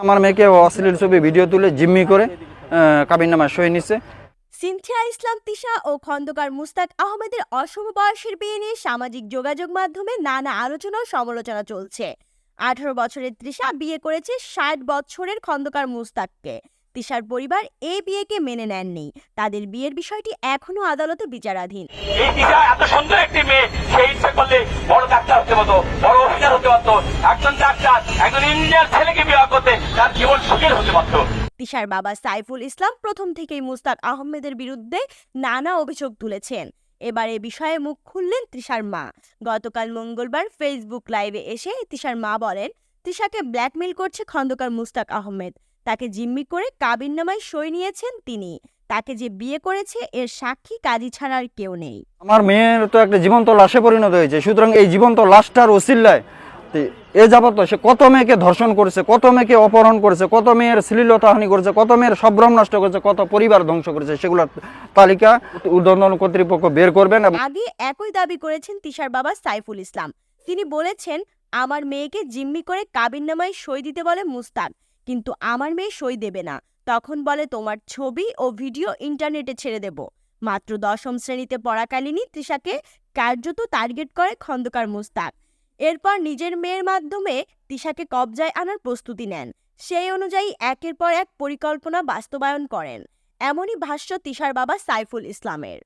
আমার মেয়েকে অশ্লীল ছবি ভিডিও তুলে জিম্মি করে কাবিন নামা সই নিচ্ছে সিনথিয়া ইসলাম তিশা ও খন্দকার মুস্তাক আহমেদের অসম বয়সের বিয়ে নিয়ে সামাজিক যোগাযোগ মাধ্যমে নানা আলোচনা ও সমালোচনা চলছে। আঠারো বছরের তৃষা বিয়ে করেছে ষাট বছরের খন্দকার মুস্তাককে। তিশার পরিবার এই বিয়েকে মেনে নেননি। তাদের বিয়ের বিষয়টি এখনও আদালতে বিচারাধীন। এই এত সুন্দর একটি মেয়ে সে ইঞ্জিনিয়ার ছেলেকে বিবাহ করতে তার জীবন সুখের হতে পারতো তিশার বাবা সাইফুল ইসলাম প্রথম থেকেই মুস্তাক আহমেদের বিরুদ্ধে নানা অভিযোগ তুলেছেন। এবার এ বিষয়ে মুখ খুললেন তৃষার মা। গতকাল মঙ্গলবার ফেসবুক লাইভে এসে তৃষার মা বলেন তৃষাকে ব্ল্যাকমেল করছে খন্দকার মুস্তাক আহমেদ। তাকে জিম্মি করে কাবিননামায় সই নিয়েছেন তিনি। তাকে যে বিয়ে করেছে এর সাক্ষী কাজী ছাড়ার কেউ নেই। আমার মেয়ের তো একটা জীবন্ত লাশে পরিণত হয়েছে। সুতরাং এই জীবন্ত লাশটার ওসিল্লায় এ যাবত সে কত মেয়েকে ধর্ষণ করেছে, কত মেয়েকে অপহরণ করেছে, কত মেয়ের শ্লীলতাহানি করেছে, কত মেয়ের সম্ভ্রম নষ্ট করেছে, কত পরিবার ধ্বংস করেছে, সেগুলোর তালিকা উদ্বোধন কর্তৃপক্ষ বের করবেন আগে একই দাবি করেছেন তিশার বাবা সাইফুল ইসলাম। তিনি বলেছেন, আমার মেয়েকে জিম্মি করে কাবিননামায় সই দিতে বলে মুস্তাক, কিন্তু আমার মেয়ে সই দেবে না। তখন বলে, তোমার ছবি ও ভিডিও ইন্টারনেটে ছেড়ে দেব। মাত্র দশম শ্রেণীতে পড়াকালীনই তৃষাকে কার্যত টার্গেট করে খন্দকার মুস্তাক। এরপর নিজের মেয়ের মাধ্যমে তিশাকে কবজায় আনার প্রস্তুতি নেন। সেই অনুযায়ী একের পর এক পরিকল্পনা বাস্তবায়ন করেন। এমনই ভাষ্য তিশার বাবা সাইফুল ইসলামের।